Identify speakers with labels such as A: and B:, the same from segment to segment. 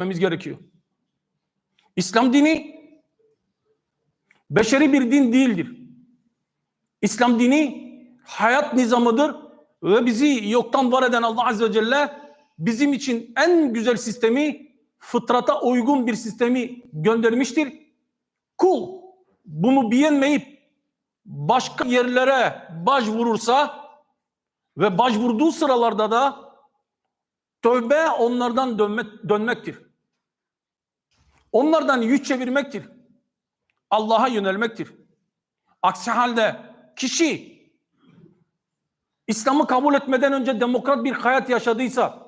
A: etmemiz gerekiyor. İslam dini beşeri bir din değildir. İslam dini hayat nizamıdır ve bizi yoktan var eden Allah Azze ve Celle bizim için en güzel sistemi fıtrata uygun bir sistemi göndermiştir. Kul bunu beğenmeyip başka yerlere baş vurursa ve baş vurduğu sıralarda da tövbe onlardan dönmek, dönmektir. Onlardan yüz çevirmektir. Allah'a yönelmektir. Aksi halde kişi İslam'ı kabul etmeden önce demokrat bir hayat yaşadıysa,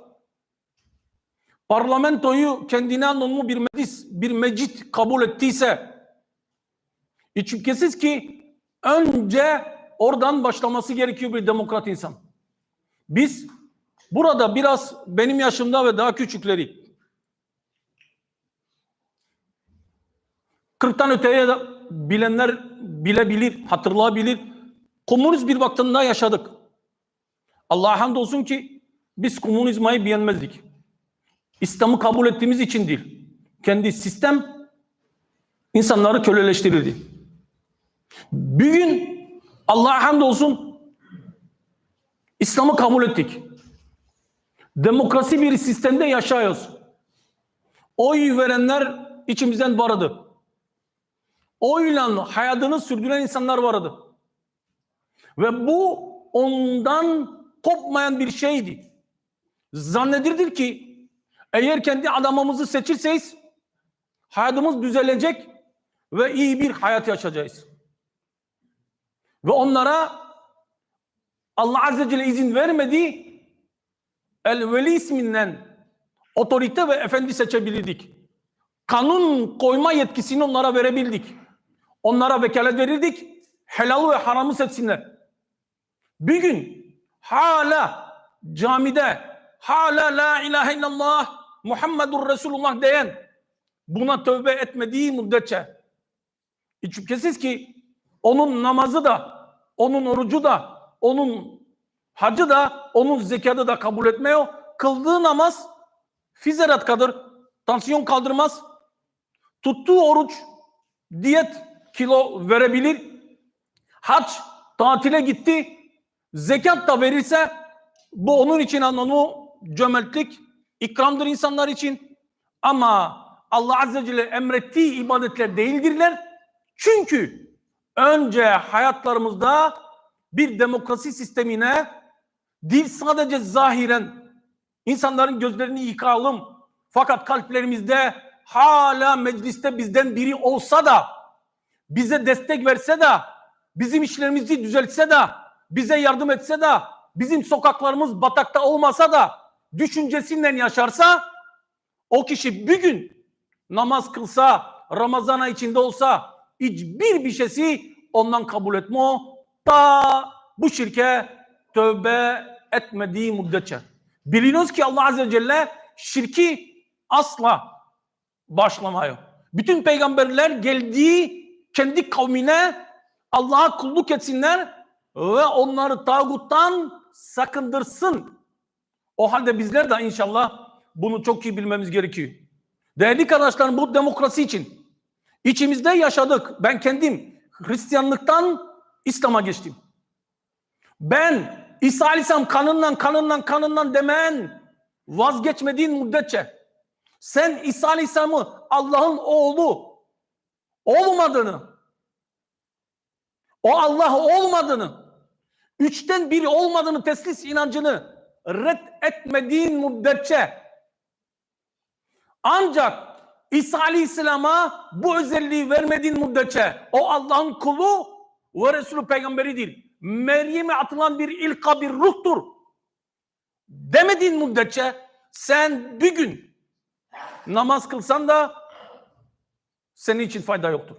A: parlamentoyu kendine anlamlı bir meclis, bir mecit kabul ettiyse, hiç şüphesiz ki önce oradan başlaması gerekiyor bir demokrat insan. Biz burada biraz benim yaşımda ve daha küçükleri 40'tan öteye de bilenler bilebilir, hatırlayabilir. Komünist bir vaktinde yaşadık. Allah'a hamdolsun ki biz komünizmayı beğenmezdik. İslam'ı kabul ettiğimiz için değil. Kendi sistem insanları köleleştirirdi. Bugün Allah'a hamdolsun İslam'ı kabul ettik. Demokrasi bir sistemde yaşıyoruz. Oy verenler içimizden vardı. Oyla hayatını sürdüren insanlar vardı. Ve bu ondan kopmayan bir şeydi. Zannedirdir ki eğer kendi adamımızı seçirseniz hayatımız düzelecek ve iyi bir hayat yaşayacağız. Ve onlara Allah Azze Celle izin vermedi El-Veli isminden otorite ve efendi seçebilirdik. Kanun koyma yetkisini onlara verebildik. Onlara vekalet verirdik. Helal ve haramı seçsinler. Bir gün hala camide hala la ilahe illallah Muhammedur Resulullah diyen buna tövbe etmediği müddetçe hiç şüphesiz ki onun namazı da onun orucu da onun hacı da onun zekatı da kabul etmiyor. Kıldığı namaz fizerat kadar tansiyon kaldırmaz. Tuttuğu oruç diyet kilo verebilir. Hac tatile gitti. Zekat da verirse bu onun için anlamı cömertlik, ikramdır insanlar için. Ama Allah Azze ve Celle emrettiği ibadetler değildirler. Çünkü önce hayatlarımızda bir demokrasi sistemine değil sadece zahiren insanların gözlerini yıkalım. Fakat kalplerimizde hala mecliste bizden biri olsa da bize destek verse de bizim işlerimizi düzeltse de bize yardım etse de bizim sokaklarımız batakta olmasa da düşüncesinden yaşarsa o kişi bir gün namaz kılsa Ramazana içinde olsa hiçbir bir şeysi ondan kabul etme o ta bu şirke tövbe etmediği müddetçe. Biliyoruz ki Allah Azze ve Celle şirki asla başlamıyor. Bütün peygamberler geldiği kendi kavmine Allah'a kulluk etsinler ve onları tağuttan sakındırsın. O halde bizler de inşallah bunu çok iyi bilmemiz gerekiyor. Değerli kardeşlerim bu demokrasi için içimizde yaşadık. Ben kendim Hristiyanlıktan İslam'a geçtim. Ben İsa Aleyhisselam kanından kanından kanından demen vazgeçmediğin müddetçe sen İsa Aleyhisselam'ı Allah'ın oğlu olmadığını o Allah olmadığını üçten biri olmadığını teslis inancını red etmediğin müddetçe ancak İsa Aleyhisselam'a bu özelliği vermediğin müddetçe o Allah'ın kulu ve Resulü peygamberidir. Meryem'e atılan bir ilka bir ruhtur. Demediğin müddetçe sen bir gün namaz kılsan da senin için fayda yoktur.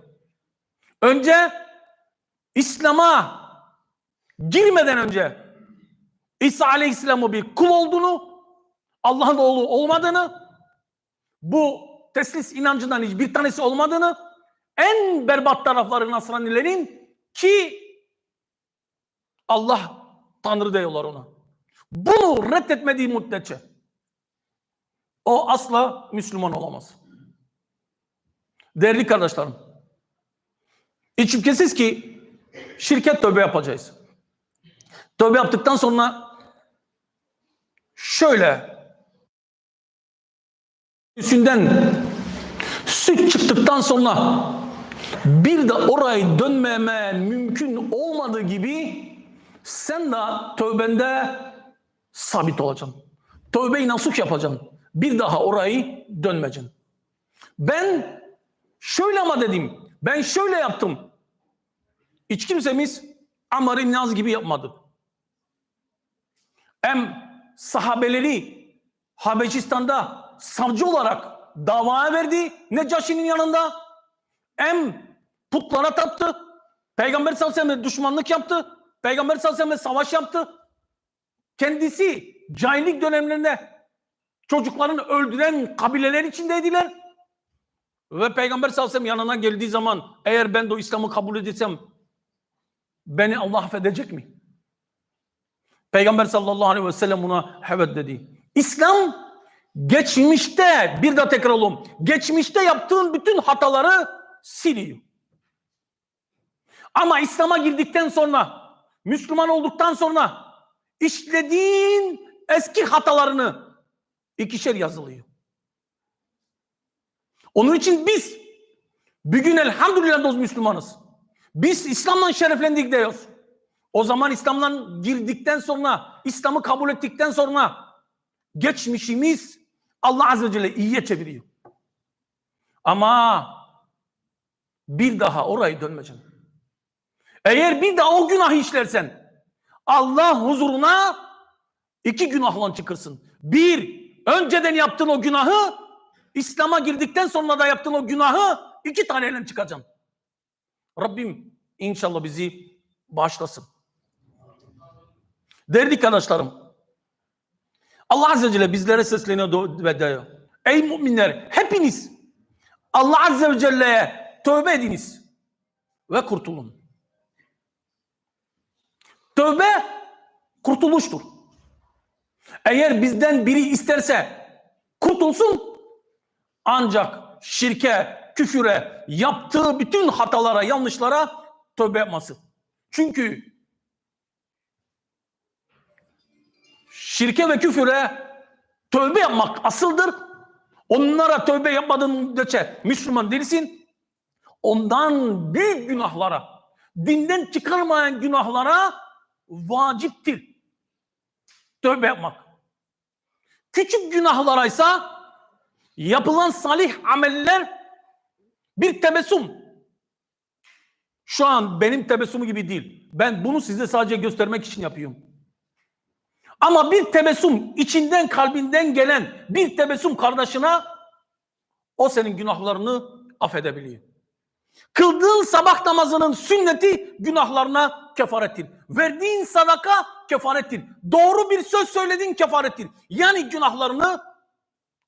A: Önce İslam'a girmeden önce İsa Aleyhisselam'ı bir kul olduğunu, Allah'ın oğlu olmadığını, bu teslis inancından hiçbir tanesi olmadığını, en berbat tarafları Nasranilerin ki Allah Tanrı diyorlar ona. Bunu reddetmediği müddetçe o asla Müslüman olamaz. Değerli kardeşlerim, hiç şüphesiz ki şirket tövbe yapacağız. Tövbe yaptıktan sonra şöyle üstünden süt çıktıktan sonra bir de orayı dönmeme mümkün olmadığı gibi sen de tövbende sabit olacaksın. Tövbe-i nasuh yapacaksın. Bir daha orayı dönmeyeceksin. Ben şöyle ama dedim. Ben şöyle yaptım. Hiç kimsemiz Ammar İbn gibi yapmadı. Hem sahabeleri Habeşistan'da savcı olarak davaya verdi Necaşi'nin yanında. Hem putlara taptı. Peygamber sallallahu aleyhi ve sellem düşmanlık yaptı. Peygamber sallallahu aleyhi ve sellem savaş yaptı. Kendisi cahillik dönemlerinde çocuklarını öldüren kabileler içindeydiler. Ve Peygamber sallallahu aleyhi ve sellem yanına geldiği zaman eğer ben de o İslam'ı kabul edersem beni Allah affedecek mi? Peygamber sallallahu aleyhi ve sellem buna evet dedi. İslam geçmişte bir daha tekrar. Geçmişte yaptığın bütün hataları siliyor. Ama İslam'a girdikten sonra Müslüman olduktan sonra işlediğin eski hatalarını ikişer yazılıyor. Onun için biz bugün elhamdülillah dost Müslümanız. Biz İslam'la şereflendik diyoruz. O zaman İslam'la girdikten sonra, İslam'ı kabul ettikten sonra geçmişimiz Allah Azze ve Celle iyiye çeviriyor. Ama bir daha orayı dönmeyeceksin. Eğer bir daha o günahı işlersen Allah huzuruna iki günahla çıkırsın. Bir, önceden yaptığın o günahı İslam'a girdikten sonra da yaptığın o günahı iki taneyle çıkacaksın. Rabbim inşallah bizi bağışlasın. Değerli arkadaşlarım, Allah Azze ve Celle bizlere sesleniyor ve diyor. Ey müminler hepiniz Allah Azze ve Celle'ye tövbe ediniz ve kurtulun. Tövbe kurtuluştur. Eğer bizden biri isterse kurtulsun ancak şirke, küfüre, yaptığı bütün hatalara, yanlışlara tövbe yapması. Çünkü şirke ve küfüre tövbe yapmak asıldır. Onlara tövbe yapmadığın müddetçe Müslüman değilsin. Ondan büyük günahlara, dinden çıkarmayan günahlara vaciptir. Tövbe yapmak. Küçük günahlara ise yapılan salih ameller bir tebessüm. Şu an benim tebessümü gibi değil. Ben bunu size sadece göstermek için yapıyorum. Ama bir tebessüm içinden kalbinden gelen bir tebessüm kardeşine o senin günahlarını affedebiliyor. Kıldığın sabah namazının sünneti günahlarına kefarettir. Verdiğin sadaka kefarettir. Doğru bir söz söylediğin kefarettir. Yani günahlarını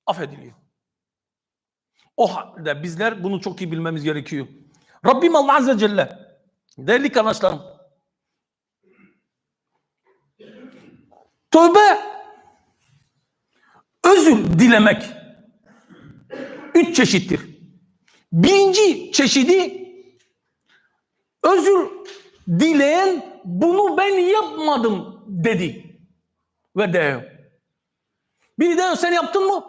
A: affediliyor. O halde bizler bunu çok iyi bilmemiz gerekiyor. Rabbim Allah Azze Celle değerli kardeşlerim tövbe özür dilemek üç çeşittir. Birinci çeşidi özür dileyen bunu ben yapmadım dedi ve de biri de sen yaptın mı?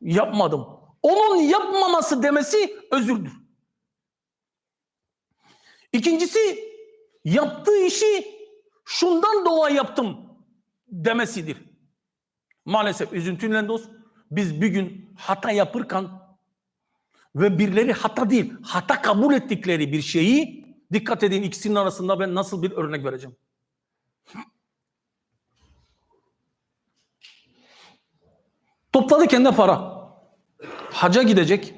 A: Yapmadım. Onun yapmaması demesi özürdür. İkincisi yaptığı işi şundan dolayı yaptım demesidir. Maalesef üzüntüyle dost biz bir gün hata yapırken ve birileri hata değil hata kabul ettikleri bir şeyi dikkat edin ikisinin arasında ben nasıl bir örnek vereceğim. Topladı kendi para. Haca gidecek.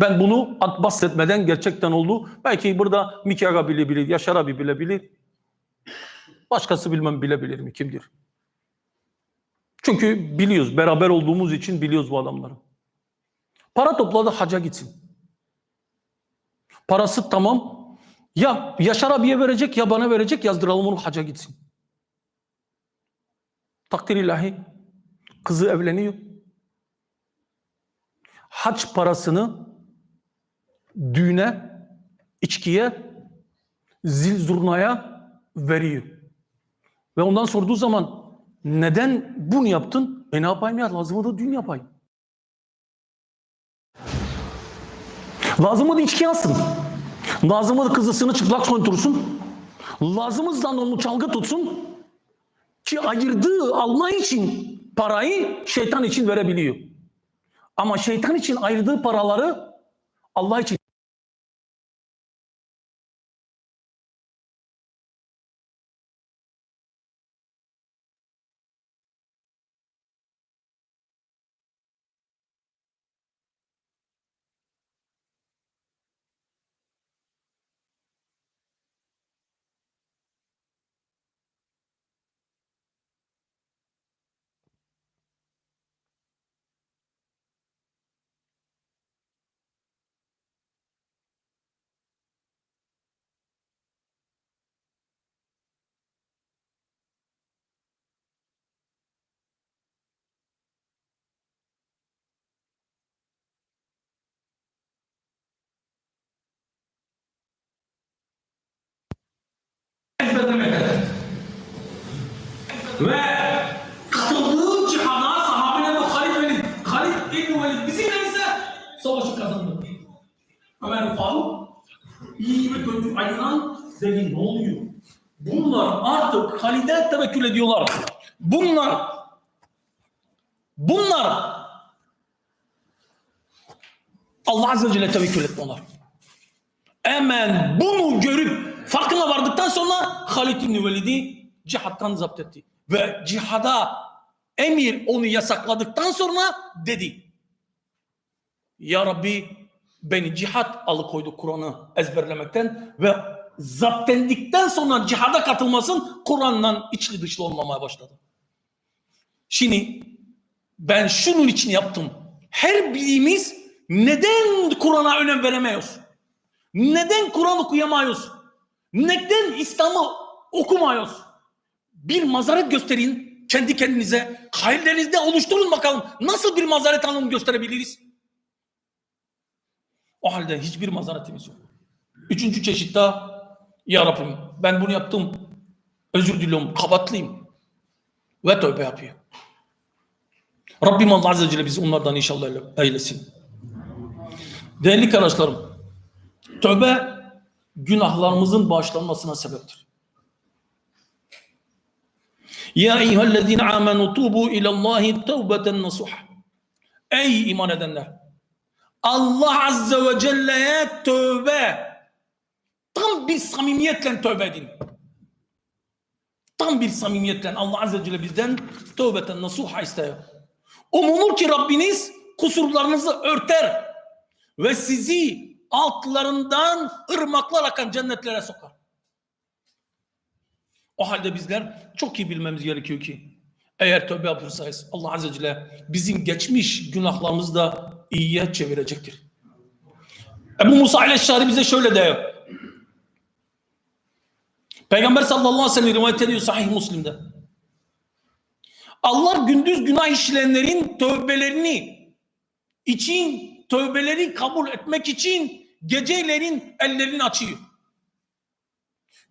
A: Ben bunu bahsetmeden gerçekten oldu. Belki burada Miki Aga bilebilir, Yaşar abi bilebilir. Başkası bilmem bilebilir mi kimdir? Çünkü biliyoruz, beraber olduğumuz için biliyoruz bu adamları. Para topladı haca gitsin. Parası tamam. Ya Yaşar abiye verecek ya bana verecek yazdıralım onu haca gitsin. Takdir ilahi. Kızı evleniyor. Haç parasını düğüne, içkiye, zil zurnaya veriyor. Ve ondan sorduğu zaman neden bunu yaptın? E ne yapayım ya lazım da düğün yapayım. Lazım da içki alsın. Lazım da kızısını çıplak soyuntursun. Lazımızdan onu çalgı tutsun. Ki ayırdığı alma için parayı şeytan için verebiliyor. Ama şeytan için ayırdığı paraları Allah için Ve katıldığı cihada sahabenin de Halid Velid, Halid İbni Velid bizim ise savaşı kazandı. Ömer Faruk iyi ve kötü ayıran dedi ne oluyor? Bunlar artık Halid'e tevekkül ediyorlar. Bunlar bunlar Allah Azze ve Celle tevekkül etmiyorlar. Hemen bunu görüp farkına vardıktan sonra Halid İbni Velid'i cihattan zapt etti. Ve cihada emir onu yasakladıktan sonra dedi. Ya Rabbi beni cihat alıkoydu Kur'an'ı ezberlemekten ve zaptendikten sonra cihada katılmasın Kur'an'dan içli dışlı olmamaya başladı. Şimdi ben şunun için yaptım. Her birimiz neden Kur'an'a önem veremiyoruz? Neden Kur'an okuyamıyoruz? Neden İslam'ı okumuyoruz? Bir mazaret gösterin kendi kendinize. Hayallerinizde oluşturun bakalım. Nasıl bir mazaret anlamı gösterebiliriz? O halde hiçbir mazaretimiz yok. Üçüncü çeşit daha Ya Rabbim ben bunu yaptım. Özür diliyorum. Kabatlıyım. Ve tövbe yapıyor. Rabbim Allah Azze ve Celle bizi onlardan inşallah eylesin. Değerli kardeşlerim. Tövbe günahlarımızın bağışlanmasına sebeptir. Ya eyyühellezine amenu tubu ilallahi tevbeten nasuha. Ey iman edenler! Allah Azze ve Celle'ye tövbe tam bir samimiyetle tövbe edin. Tam bir samimiyetle Allah Azze ve Celle bizden tövbeten nasuha istiyor. Umulur ki Rabbiniz kusurlarınızı örter ve sizi altlarından ırmaklar akan cennetlere sokar. O halde bizler çok iyi bilmemiz gerekiyor ki eğer tövbe yapırsanız Allah Azze Celle bizim geçmiş günahlarımızı da iyiye çevirecektir. Ebu Musa Aleyhisselam bize şöyle diyor. Peygamber sallallahu aleyhi ve sellem rivayet ediyor sahih Müslim'de. Allah gündüz günah işleyenlerin tövbelerini için tövbeleri kabul etmek için gecelerin ellerini açıyor.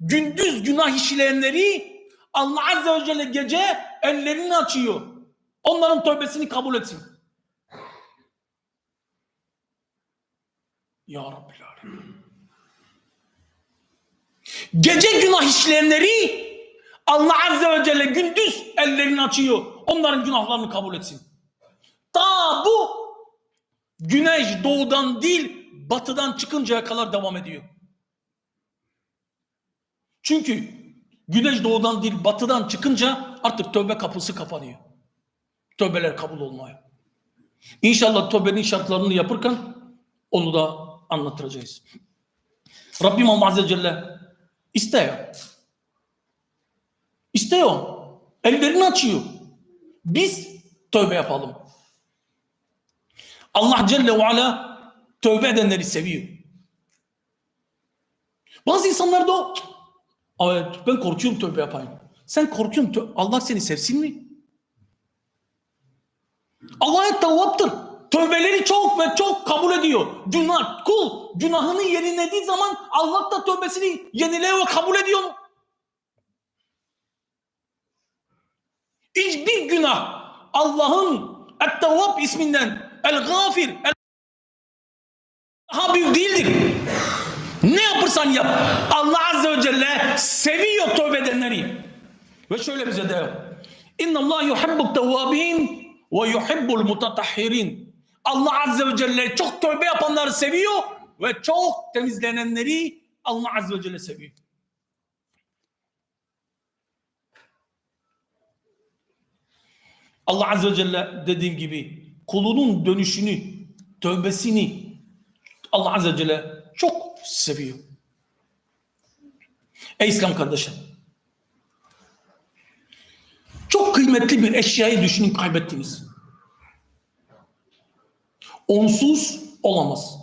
A: Gündüz günah işleyenleri Allah Azze ve Celle gece ellerini açıyor. Onların tövbesini kabul etsin. Ya Rabbi Gece günah işleyenleri Allah Azze ve Celle gündüz ellerini açıyor. Onların günahlarını kabul etsin. Ta bu güneş doğudan değil batıdan çıkıncaya kadar devam ediyor. Çünkü güneş doğudan değil batıdan çıkınca artık tövbe kapısı kapanıyor. Tövbeler kabul olmuyor. İnşallah tövbenin şartlarını yapırken onu da anlatacağız. Rabbim Allah Azze Celle istiyor. İstiyor. Ellerini açıyor. Biz tövbe yapalım. Allah Celle ve Ala tövbe edenleri seviyor. Bazı insanlar da evet, ben korkuyorum tövbe yapayım. Sen korkuyorsun tö- Allah seni sevsin mi? Allah'a tevvaptır. Tövbeleri çok ve çok ediyor. Günah, kul günahını yenilediği zaman Allah da tövbesini yeniliyor ve kabul ediyor mu? Hiçbir günah Allah'ın Et-Tevvab isminden El-Gafir El daha büyük değildir. Ne yapırsan yap. Allah Azze ve Celle seviyor tövbe edenleri. Ve şöyle bize de İnna Allah yuhibbut tevvabin ve yuhibbul mutatahhirin. Allah Azze ve Celle çok tövbe yapanları seviyor ve çok temizlenenleri Allah Azze ve Celle seviyor. Allah Azze ve Celle dediğim gibi kulunun dönüşünü, tövbesini Allah Azze ve Celle çok seviyor. Ey İslam kardeşim. Çok kıymetli bir eşyayı düşünün kaybettiniz. Onsuz olamaz.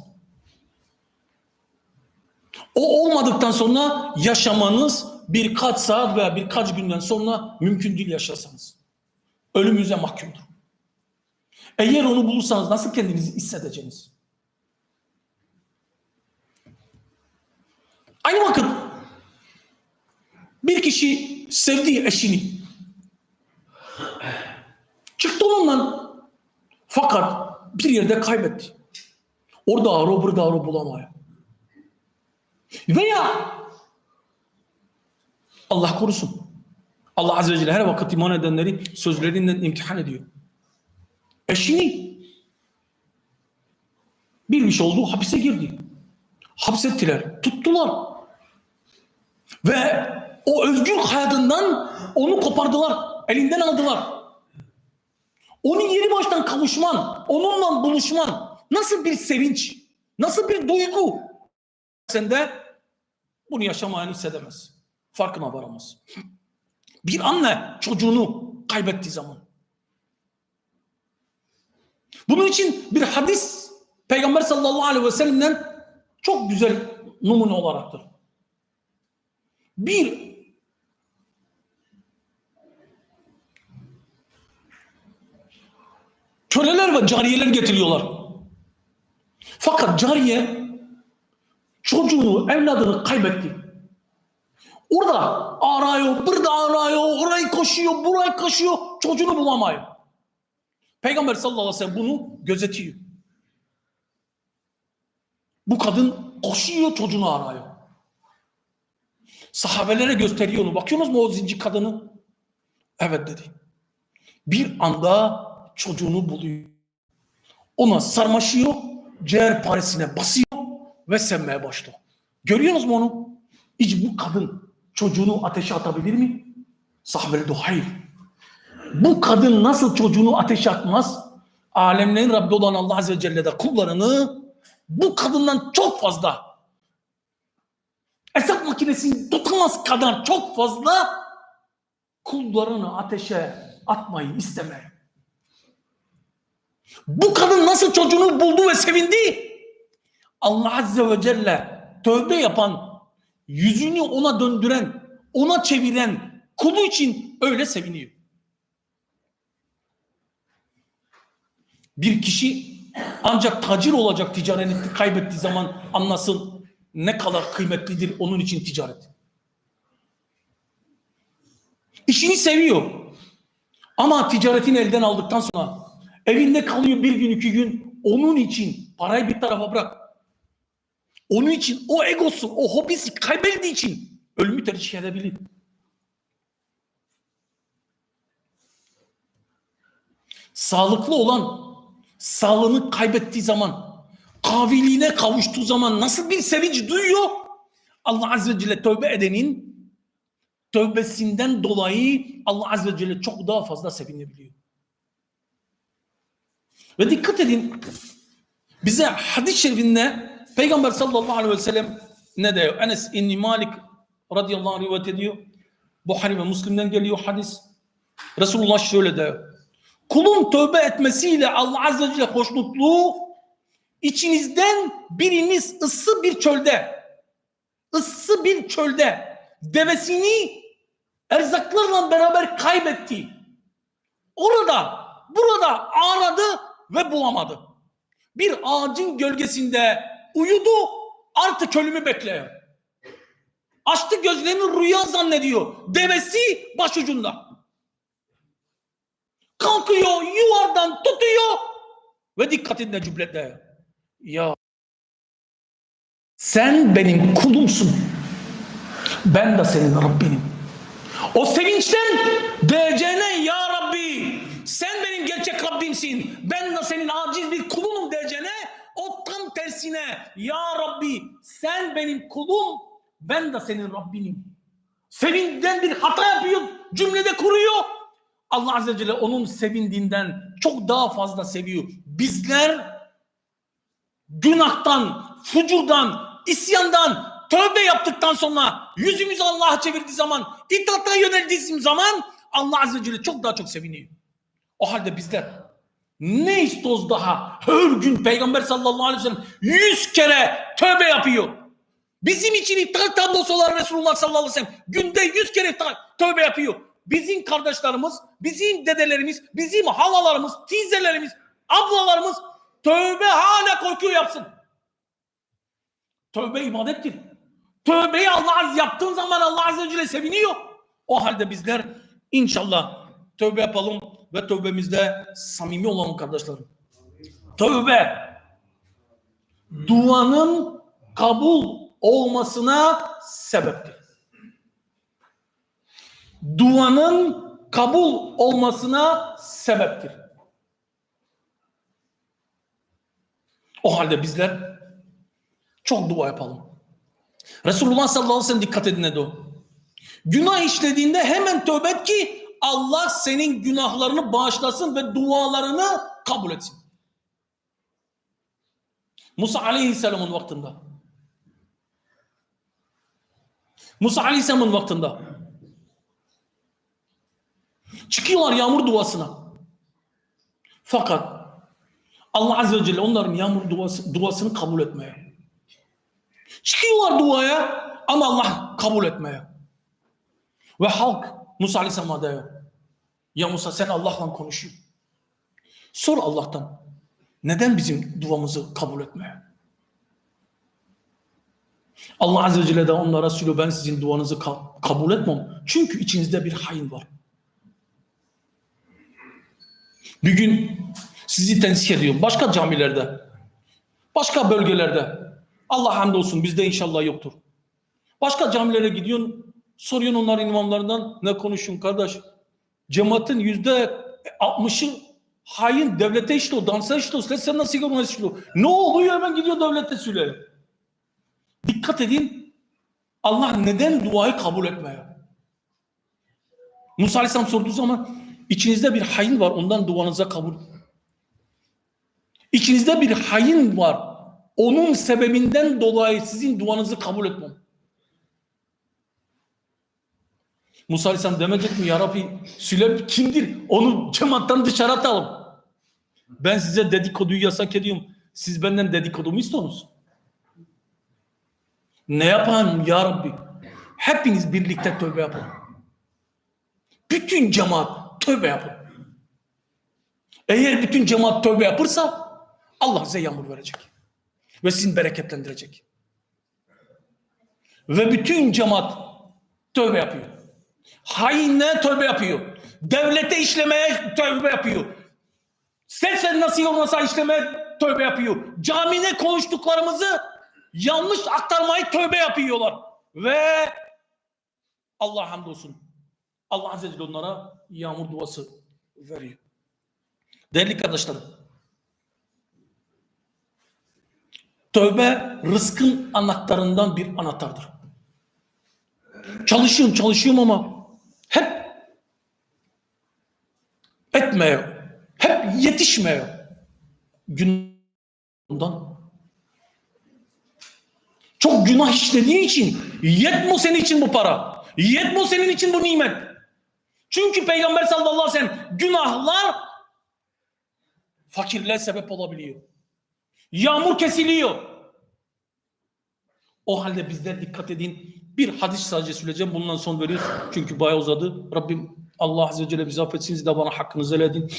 A: O olmadıktan sonra yaşamanız birkaç saat veya birkaç günden sonra mümkün değil yaşasanız. Ölümüze mahkumdur. Eğer onu bulursanız nasıl kendinizi hissedeceksiniz? Aynı vakit bir kişi sevdiği eşini çıktı onunla fakat bir yerde kaybetti. Orada arıyor, burada arıyor bulamıyor. Veya Allah korusun. Allah Azze ve Celle her vakit iman edenleri sözlerinden imtihan ediyor. Eşini bilmiş olduğu hapise girdi. Hapsettiler, tuttular. Ve o özgür hayatından onu kopardılar, elinden aldılar. Onu yeni baştan kavuşman, onunla buluşman nasıl bir sevinç, nasıl bir duygu sende bunu yaşamayan hissedemez. Farkına varamaz. Bir anne çocuğunu kaybettiği zaman. Bunun için bir hadis Peygamber sallallahu aleyhi ve sellem'den çok güzel numune olaraktır. Bir köleler ve cariyeler getiriyorlar. Fakat cariye çocuğunu, evladını kaybetti. Orada arıyor, burada arıyor, orayı koşuyor, burayı koşuyor, çocuğunu bulamıyor. Peygamber sallallahu aleyhi ve sellem bunu gözetiyor. Bu kadın koşuyor, çocuğunu arıyor. Sahabelere gösteriyor onu. Bakıyorsunuz mu o zinci kadını? Evet dedi. Bir anda çocuğunu buluyor. Ona sarmaşıyor, ciğer paresine basıyor ve sevmeye başlıyor. Görüyorsunuz mu onu? Hiç bu kadın çocuğunu ateşe atabilir mi? Sahabeler de hayır. Bu kadın nasıl çocuğunu ateşe atmaz? Alemlerin Rabbi olan Allah Azze ve Celle de kullarını bu kadından çok fazla hesap makinesini tutamaz kadar çok fazla kullarını ateşe atmayı istemeye. Bu kadın nasıl çocuğunu buldu ve sevindi? Allah Azze ve Celle tövbe yapan, yüzünü ona döndüren, ona çeviren kulu için öyle seviniyor. Bir kişi ancak tacir olacak ticaretini kaybettiği zaman anlasın ne kadar kıymetlidir onun için ticaret. İşini seviyor. Ama ticaretini elden aldıktan sonra evinde kalıyor bir gün iki gün onun için parayı bir tarafa bırak. Onun için o egosu, o hobisi kaybettiği için ölümü tercih edebilir. Sağlıklı olan sağlığını kaybettiği zaman, kaviliğine kavuştuğu zaman nasıl bir sevinç duyuyor? Allah Azze ve Celle tövbe edenin tövbesinden dolayı Allah Azze ve Celle çok daha fazla sevinebiliyor. Ve dikkat edin bize hadis-i şerifinde Peygamber sallallahu aleyhi ve sellem ne diyor? Enes İbni Malik radıyallahu anh rivayet ediyor. Buhari ve Müslim'den geliyor hadis. Resulullah şöyle diyor. Kulun tövbe etmesiyle Allah Azze ve Celle hoşnutluğu içinizden biriniz ıssı bir çölde ıssı bir çölde devesini erzaklarla beraber kaybetti. Orada burada aradı ve bulamadı. Bir ağacın gölgesinde uyudu artık ölümü bekliyor. Açtı gözlerini rüya zannediyor. Devesi başucunda. Kalkıyor yuvardan tutuyor ve dikkatinde cümlede. Ya sen benim kulumsun. Ben de senin Rabbinim. O sevinçten diyeceğine ya gerçek Rabbimsin. Ben de senin aciz bir kulunum diyeceğine o tam tersine ya Rabbi sen benim kulum ben de senin Rabbinim. Sevinden bir hata yapıyor cümlede kuruyor. Allah Azze ve Celle onun sevindiğinden çok daha fazla seviyor. Bizler günahtan, fucurdan, isyandan tövbe yaptıktan sonra yüzümüzü Allah'a çevirdiği zaman, itaata yöneldiğimiz zaman Allah Azze ve Celle çok daha çok seviniyor. O halde bizler ne istiyoruz daha? Her gün Peygamber sallallahu aleyhi ve sellem yüz kere tövbe yapıyor. Bizim için iftar tablosu olarak Resulullah sallallahu aleyhi ve sellem günde yüz kere tövbe yapıyor. Bizim kardeşlerimiz, bizim dedelerimiz, bizim halalarımız, teyzelerimiz, ablalarımız tövbe hala korkuyor yapsın. Tövbe ibadettir. Tövbeyi Allah az yaptığın zaman Allah Azze ve Celle seviniyor. O halde bizler inşallah tövbe yapalım ve tövbemizde samimi olalım kardeşlerim. Tövbe duanın kabul olmasına sebeptir. Duanın kabul olmasına sebeptir. O halde bizler çok dua yapalım. Resulullah sallallahu aleyhi ve sellem dikkat edin ne de o. Günah işlediğinde hemen tövbe et ki Allah senin günahlarını bağışlasın ve dualarını kabul etsin. Musa aleyhisselamın vaktinde. Musa aleyhisselamın vaktinde. Çıkıyorlar yağmur duasına. Fakat Allah azze ve celle onların yağmur duası, duasını kabul etmeye. Çıkıyorlar duaya ama Allah kabul etmeye. Ve halk Musa Aleyhisselam'a diyor. Ya Musa sen Allah'la konuşuyorsun. Sor Allah'tan. Neden bizim duamızı kabul etmeye? Allah Azze ve Celle de onlara söylüyor ben sizin duanızı ka- kabul etmem. Çünkü içinizde bir hain var. Bir gün sizi tensih ediyorum. Başka camilerde, başka bölgelerde. Allah hamdolsun bizde inşallah yoktur. Başka camilere gidiyorsun, soruyorsun onların imamlarından ne konuşuyorsun kardeş? Cemaatin yüzde altmışı hain devlete işliyor, dansa işliyor, sen nasıl sigara işliyor? Ne oluyor hemen gidiyor devlete söylüyor. Dikkat edin. Allah neden duayı kabul etmiyor? Musa Aleyhisselam sorduğu zaman içinizde bir hain var ondan duanıza kabul. İçinizde bir hain var. Onun sebebinden dolayı sizin duanızı kabul etmem. Musa Aleyhisselam demeyecek mi ya Rabbi Süleyman kimdir? Onu cemaattan dışarı atalım. Ben size dedikoduyu yasak ediyorum. Siz benden dedikodu mu istiyorsunuz? Ne yapalım ya Rabbi? Hepiniz birlikte tövbe yapın. Bütün cemaat tövbe yapın. Eğer bütün cemaat tövbe yapırsa Allah size yağmur verecek. Ve sizin bereketlendirecek. Ve bütün cemaat tövbe yapıyor. Hainle tövbe yapıyor. Devlete işlemeye tövbe yapıyor. Sen nasıl olmasa işlemeye tövbe yapıyor. Camine konuştuklarımızı yanlış aktarmayı tövbe yapıyorlar. Ve Allah hamdolsun. Allah Azze ve onlara yağmur duası veriyor. Değerli kardeşlerim. Tövbe rızkın anahtarından bir anahtardır. Çalışıyorum çalışıyorum ama hep etmiyor. Hep yetişmiyor. Günahından. Çok günah işlediğin için yetmiyor senin için bu para. Yetmiyor senin için bu nimet. Çünkü Peygamber sallallahu aleyhi ve sellem günahlar fakirliğe sebep olabiliyor. Yağmur kesiliyor. O halde bizler dikkat edin. Bir hadis sadece söyleyeceğim. Bundan son veriyoruz. Çünkü bayağı uzadı. Rabbim Allah Azze ve Celle bizi affetsin. Siz de bana hakkınızı helal edin.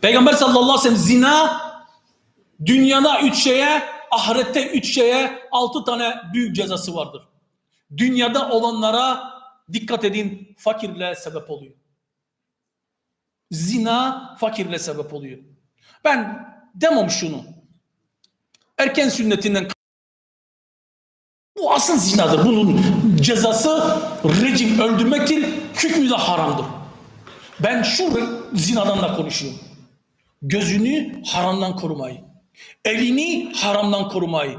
A: Peygamber sallallahu aleyhi ve sellem zina Dünyada üç şeye, ahirette üç şeye altı tane büyük cezası vardır. Dünyada olanlara dikkat edin fakirle sebep oluyor. Zina fakirle sebep oluyor. Ben demem şunu. Erken sünnetinden bu asıl zinadır. Bunun cezası rejim öldürmektir. Hükmü de haramdır. Ben şu zinadan da konuşuyorum. Gözünü haramdan korumayı. Elini haramdan korumayı.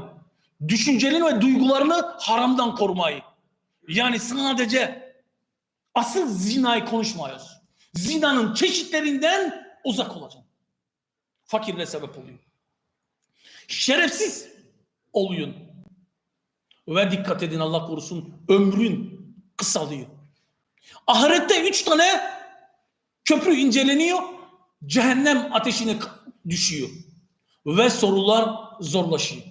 A: Düşüncelerini ve duygularını haramdan korumayı. Yani sadece asıl zinayı konuşmuyoruz. Zinanın çeşitlerinden uzak olacaksın. Fakirle sebep oluyor. Şerefsiz oluyorsun. Ve dikkat edin Allah korusun ömrün kısalıyor. Ahirette üç tane köprü inceleniyor. Cehennem ateşine düşüyor. Ve sorular zorlaşıyor.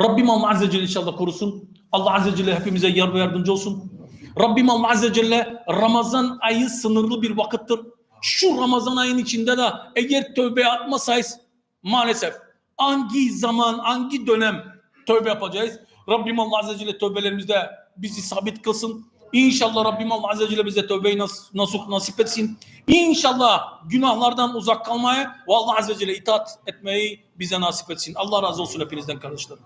A: Rabbim Allah Azze Celle inşallah korusun. Allah Azze Celle hepimize yar ve yardımcı olsun. Rabbim Allah Azze Celle Ramazan ayı sınırlı bir vakittir. Şu Ramazan ayının içinde de eğer tövbe atmasayız maalesef hangi zaman, hangi dönem tövbe yapacağız? Rabbim Allah Azze ve Celle tövbelerimizde bizi sabit kılsın. İnşallah Rabbim Allah Azze ve Celle bize tövbeyi nas nasuh nasip etsin. İnşallah günahlardan uzak kalmaya ve Allah Azze ve Celle itaat etmeyi bize nasip etsin. Allah razı olsun hepinizden kardeşlerim.